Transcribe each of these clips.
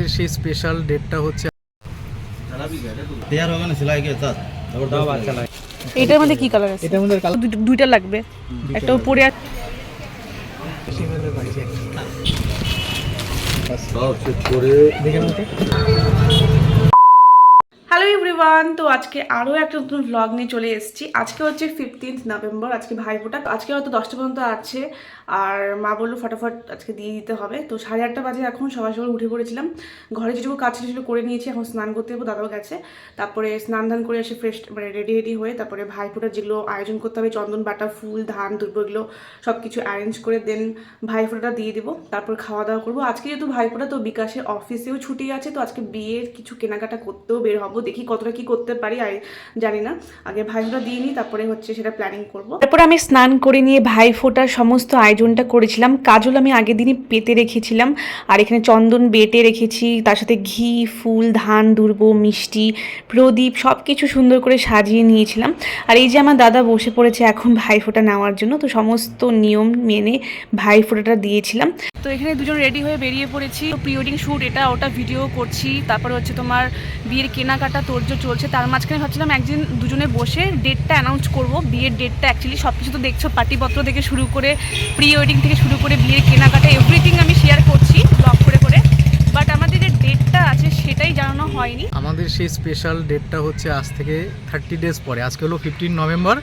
আমাদের সেই স্পেশাল ডেটটা হচ্ছে এটার মধ্যে কি কালার আছে? এটার মধ্যে দুইটা লাগবে। একটা উপরে আর হ্যালো এভরিওয়ান তো আজকে আরও একটা নতুন ভ্লগ নিয়ে চলে এসেছি। আজকে হচ্ছে ফিফটিন্থ নভেম্বর আজকে ভাইফোঁটা আজকে হয়তো দশটা পর্যন্ত আছে। আর মা বলল ফটাফট আজকে দিয়ে দিতে হবে। তো সাড়ে আটটা বাজে এখন সবাই সবাই উঠে পড়েছিলাম। ঘরে যেটুকু কাজ ছিল করে নিয়েছি, এখন স্নান করতে যাব, দাদাও গেছে। তারপরে স্নান ধান করে এসে ফ্রেশ মানে রেডি রেডি হয়ে তারপরে ভাইফোঁটার যেগুলো আয়োজন করতে হবে, চন্দন, বাটা, ফুল, ধান, দুর্ব এগুলো সব কিছু অ্যারেঞ্জ করে দেন ভাইফোঁটাটা দিয়ে দিব। তারপর খাওয়া দাওয়া করব। আজকে যেহেতু ভাইফোঁটা তো বিকাশে অফিসেও ছুটি আছে, তো আজকে বিয়ের কিছু কেনাকাটা করতেও বের হব। দেখি কতটা কি করতে পারি, আর জানি না। আগে ভাইফোঁটা দিয়ে নিই, তারপরে হচ্ছে সেটা প্ল্যানিং করব। তারপর আমি স্নান করে নিয়ে ভাইফোঁটার সমস্ত আয়োজনটা করেছিলাম। কাজল আমি আগের দিনই পেতে রেখেছিলাম, আর এখানে চন্দন বেটে রেখেছি, তার সাথে ঘি, ফুল, ধান দুর্ব মিষ্টি, প্রদীপ সব কিছু সুন্দর করে সাজিয়ে নিয়েছিলাম। আর এই যে আমার দাদা বসে পড়েছে এখন ভাইফোঁটা নেওয়ার জন্য, তো সমস্ত নিয়ম মেনে ভাইফোঁটাটা দিয়েছিলাম। তো এখানে দুজন রেডি হয়ে বেরিয়ে পড়েছি। প্রি ওয়েডিং শ্যুট এটা ওটা ভিডিও করছি। তারপরে হচ্ছে তোমার বিয়ের কেনাকাটা তোরজো চলছে। তার মাঝখানে ভাবছিলাম একদিন দুজনে বসে ডেটটা অ্যানাউন্স করব। বিয়ের ডেটটা অ্যাকচুয়ালি সব কিছু তো দেখছ পার্টিপত্র থেকে শুরু করে প্রি ওয়েডিং থেকে শুরু করে বিয়ের কেনাকাটা এভরিথিং আমি শেয়ার করছি ব্লগ করে করে। বাট আমাদের যে ডেটটা আছে সেটাই জানানো হয়নি। আমাদের সেই স্পেশাল ডেটটা হচ্ছে আজ থেকে থার্টি ডেজ পরে। আজকে হলো ফিফটিন নভেম্বর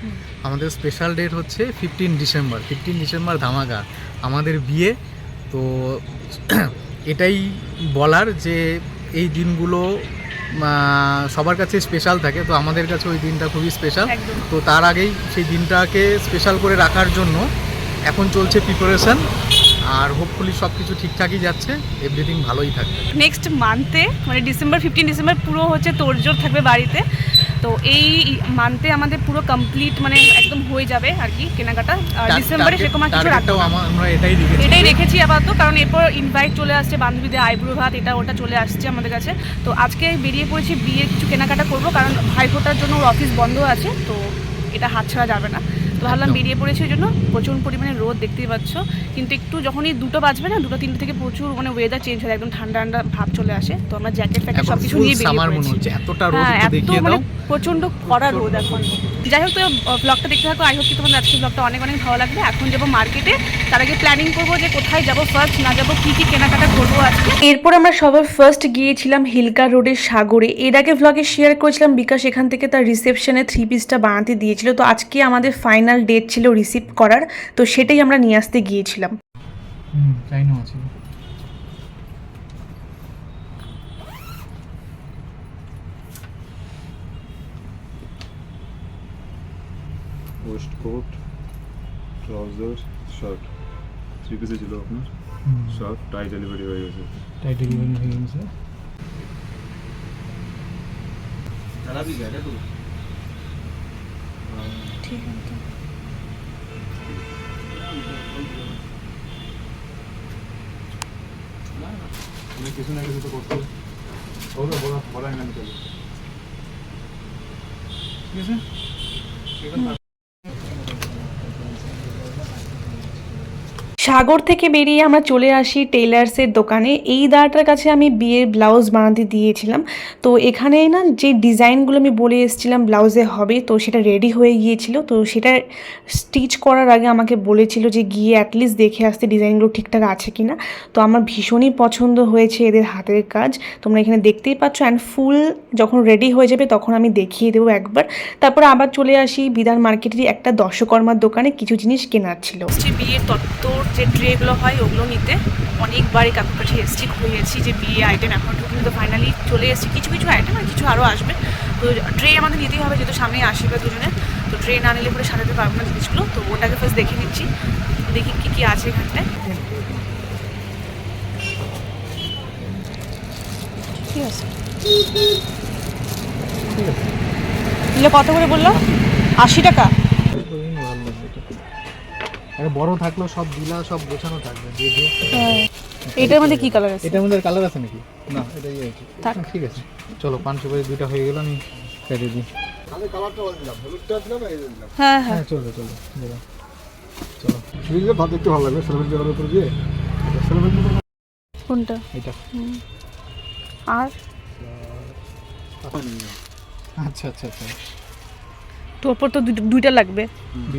আমাদের স্পেশাল ডেট হচ্ছে ফিফটিন ডিসেম্বর ফিফটিন ডিসেম্বর ধামাকা। আমাদের বিয়ে তো এটাই বলার যে এই দিনগুলো সবার কাছে স্পেশাল থাকে। তো আমাদের কাছে ওই দিনটা খুবই স্পেশাল তো তার আগেই সেই দিনটাকে স্পেশাল করে রাখার জন্য এখন চলছে প্রিপারেশন আর হোপফুলি সব কিছু ঠিকঠাকই যাচ্ছে। এভরিথিং ভালোই থাকবে। নেক্সট মান্থে মানে ডিসেম্বর ফিফটিন ডিসেম্বর পুরো হচ্ছে তোড়জোড় থাকবে বাড়িতে। তো এই মান্থে আমাদের পুরো কমপ্লিট মানে একদম হয়ে যাবে আর কি কেনাকাটা। ডিসেম্বরে সেরকম আর কিছু রাখব এটাই রেখেছি আপাতত কারণ এরপর ইনভাইট চলে আসছে বান্ধবীদের আইব্রো ভাত এটা ওটা চলে আসছে আমাদের কাছে। তো আজকে বেরিয়ে পড়েছি বিয়ে কিছু কেনাকাটা করব কারণ ভাইফোটার জন্য ওর অফিস বন্ধ আছে তো এটা হাত ছাড়া যাবে না। ভাবলাম বেরিয়ে পড়েছি ওই জন্য। প্রচুর পরিমাণে রোদ দেখতেই পাচ্ছ। কিন্তু একটু যখনই দুটো বাজবে না দুটো তিনটে থেকে প্রচুর মানে ওয়েদার চেঞ্জ হয় একদম ঠান্ডা ঠান্ডা ভাব চলে আসে। তো আমরা জ্যাকেট ফ্যাকেট সবকিছু সব কিছু নিয়ে বেরিয়ে মনে পড়েছি। হচ্ছে এতটা রোদ হ্যাঁ দেখিয়ে মানে দাও। প্রচণ্ড কড়া রোদ এখন। যাই হোক তো ব্লগটা দেখতে থাকো। আই হোপ কি তোমাদের আজকে ব্লগটা অনেক অনেক ভালো লাগবে। এখন যাব মার্কেটে তার আগে প্ল্যানিং করব যে কোথায় যাব ফার্স্ট না যাব কি কি কেনাকাটা করব আজকে। এরপর আমরা সবার ফার্স্ট গিয়েছিলাম হিলকা রোডের সাগরে। এর আগে ব্লগে শেয়ার করেছিলাম বিকাশ এখান থেকে তার রিসেপশনে থ্রি পিসটা বানাতে দিয়েছিল। তো আজকে আমাদের ফাইনাল ডেট ছিল রিসিভ করার। তো সেটাই আমরা নিয়ে আসতে গিয়েছিলাম। হুম চাইনো আছে। waistcoat trouser shirt three পিসে ছিল আপনার শার্ট টাই ডেলিভারি হয়ে গেছে তাই ডেলিভারি হয়ে গেছে चला भी गया तू ঠিক আছে তুমি কিছু না কিছু তো করতে ওগুলো বলা বলা না চলো ঠিক সাগর থেকে বেরিয়ে আমরা চলে আসি টেলার্সের দোকানে। এই দাঁড়াটার কাছে আমি বিয়ের ব্লাউজ বানাতে দিয়েছিলাম। তো এখানে না যে ডিজাইনগুলো আমি বলে এসেছিলাম ব্লাউজে হবে, তো সেটা রেডি হয়ে গিয়েছিল। তো সেটা স্টিচ করার আগে আমাকে বলেছিল যে গিয়ে অ্যাটলিস্ট দেখে আসতে ডিজাইনগুলো ঠিকঠাক আছে কি না তো আমার ভীষণই পছন্দ হয়েছে এদের হাতের কাজ। তোমরা এখানে দেখতেই পাচ্ছ অ্যান্ড ফুল যখন রেডি হয়ে যাবে তখন আমি দেখিয়ে দেবো একবার। তারপর আবার চলে আসি বিধান মার্কেটেরই একটা দশকর্মার দোকানে, কিছু জিনিস কেনার ছিল। বিয়ের তত্ত্বর যে ট্রেগুলো হয়, ওগুলো নিতে অনেকবারই কাকুর কাছে এসেছি। খুঁজেছি যে বিয়ে আইটেম এখন কিন্তু ফাইনালি চলে এসেছি। কিছু কিছু আইটেম আর কিছু আরও আসবে। তো ট্রে আমাদের নিতেই হবে, যেহেতু সামনে আসবে দুজনে তো ট্রে না নিলে পরে সাজাতে পারব না জিনিসগুলো। তো ওটাকে ফার্স্ট দেখে নিচ্ছি। দেখি কী কী আছে এখানটায়। ঠিক আছে? কত করে বলল? আশি টাকা। আরে বড় থাকলেও সব দিলা সব গোছানো থাকবে দিয়ে দিও। এটার মধ্যে কি কালার আছে? এটার মধ্যে কালার আছে নাকি? না এটাই আছে। থাক। ঠিক আছে। চলো পাঁচ সুপারি দুইটা হয়ে গেল আমি কেটে দিই। হ্যাঁ হ্যাঁ। হ্যাঁ চলো চলো দিলাম। চলো। ফ্রিজে ভাত দেখতে ভালো লাগবে সেলফের জায়গার উপরে দিয়ে। কোনটা? এটা আর? আচ্ছা আচ্ছা আচ্ছা। টোপর তো দুটো- দুইটা লাগবে।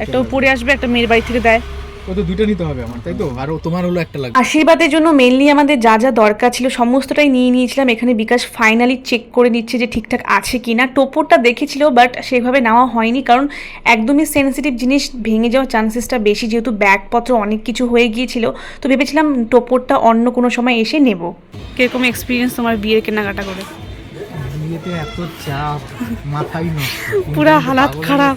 একটা উপরে আসবে একটা মেয়ের বাড়ি থেকে দেয়। ও দুইটা নিতে হবে আমার তাই তো? আর তোমার হলো একটা লাগবে। আশীর্বাদের জন্য মেনলি আমাদের যা যা দরকার ছিল সমস্তটাই নিয়ে নিয়েছিলাম। এখানে বিকাশ ফাইনালি চেক করে নিচ্ছে যে ঠিকঠাক আছে কি না টোপরটা দেখেছিল বাট সেভাবে নেওয়া হয়নি কারণ একদমই সেন্সিটিভ জিনিস ভেঙে যাওয়ার চান্সেসটা বেশি যেহেতু ব্যাগপত্র অনেক কিছু হয়ে গিয়েছিল। তো ভেবেছিলাম টোপরটা অন্য কোনো সময় এসে নেব। কীরকম এক্সপিরিয়েন্স তোমার বিয়ের কেনাকাটা করে? বিয়েতে এত চাপ মাথায় নষ্ট পুরা হালাত খারাপ।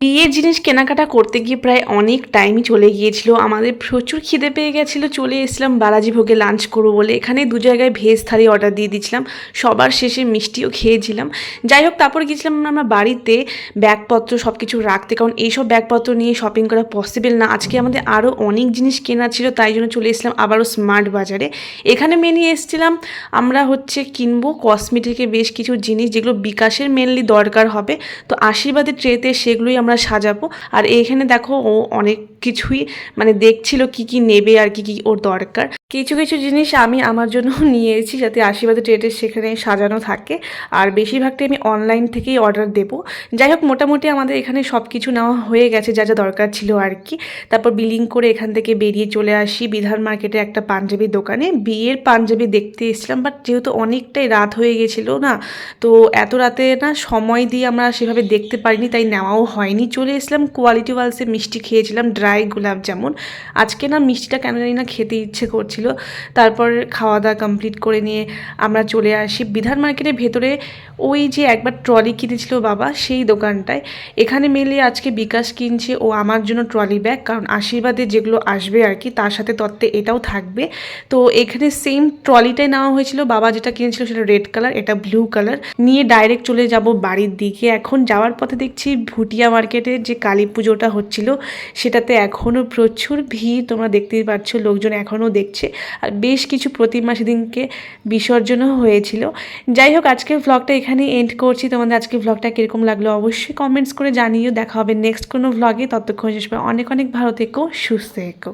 বিয়ের জিনিস কেনাকাটা করতে গিয়ে প্রায় অনেক টাইমই চলে গিয়েছিল। আমাদের প্রচুর খিদে পেয়ে গেছিল, চলে এসেছিলাম বালাজি ভোগে লাঞ্চ করব বলে। এখানে দু জায়গায় ভেজ থালি অর্ডার দিয়ে দিয়েছিলাম। সবার শেষে মিষ্টিও খেয়েছিলাম। যাই হোক, তারপর গিয়েছিলাম আমরা বাড়িতে ব্যাগপত্র সব কিছু রাখতে। কারণ এইসব ব্যাগপত্র নিয়ে শপিং করা পসিবল না। আজকে আমাদের আরও অনেক জিনিস কেনা ছিল, তাই জন্য চলে এসেছিলাম আবারও স্মার্ট বাজারে। এখানে মেনে এসেছিলাম আমরা হচ্ছে কিনবো কসমেটিকের বেশ কিছু জিনিস, যেগুলো বিকাশের মেনলি দরকার হবে। তো আশীর্বাদের ট্রেতে সেগুলোই আমরা সাজাবো। আর এইখানে দেখো ও অনেক কিছুই মানে দেখছিল কি কি নেবে আর কি কি ওর দরকার। কিছু কিছু জিনিস আমি আমার জন্য নিয়ে এসেছি যাতে আশীর্বাদের ট্রেটে সেখানে সাজানো থাকে। আর বেশিরভাগটাই আমি অনলাইন থেকেই অর্ডার দেবো। যাই হোক, মোটামুটি আমাদের এখানে সব কিছু নেওয়া হয়ে গেছে, যা যা দরকার ছিল আর কি। তারপর বিলিং করে এখান থেকে বেরিয়ে চলে আসি বিধান মার্কেটে একটা পাঞ্জাবি দোকানে। বিয়ের পাঞ্জাবি দেখতে এসেছিলাম বাট যেহেতু অনেকটাই রাত হয়ে গেছিল না, তো এত রাতে না সময় দিয়ে আমরা সেভাবে দেখতে পারিনি, তাই নেওয়াও হয়নি। চলে এসলাম কোয়ালিটি ওয়ালসে মিষ্টি খেয়েছিলাম ড্রাই গোলাপ জামুন। আজকে না মিষ্টিটা কেন জানি না খেতে ইচ্ছে করছিল। তারপর খাওয়া দাওয়া কমপ্লিট করে নিয়ে আমরা চলে আসি বিধান মার্কেটের ভেতরে। ওই যে একবার ট্রলি কিনেছিল বাবা, সেই দোকানটায়। এখানে মেলে আজকে বিকাশ কিনছে, ও আমার জন্য ট্রলি ব্যাগ কারণ আশীর্বাদে যেগুলো আসবে আর কি তার সাথে তত্ত্বে এটাও থাকবে। তো এখানে সেম ট্রলিটাই নেওয়া হয়েছিল। বাবা যেটা কিনেছিল সেটা রেড কালার এটা ব্লু কালার নিয়ে ডাইরেক্ট চলে যাব বাড়ির দিকে। এখন যাওয়ার পথে দেখছি ভুটিয়া মার্কেটের যে কালী পুজোটা হচ্ছিল, সেটাতে এখনও প্রচুর ভিড়, তোমরা দেখতেই পাচ্ছ, লোকজন এখনও দেখছে। আর বেশ কিছু প্রতিমা সেদিনকে বিসর্জনও হয়েছিল। যাই হোক, আজকের ভ্লগটা এখানেই এন্ড করছি। তোমাদের আজকের ভ্লগটা কীরকম লাগল অবশ্যই কমেন্টস করে জানিও। দেখা হবে নেক্সট কোনো ভ্লগে ততক্ষণ শেষ অনেক অনেক ভালো থেকো, সুস্থ থেকো।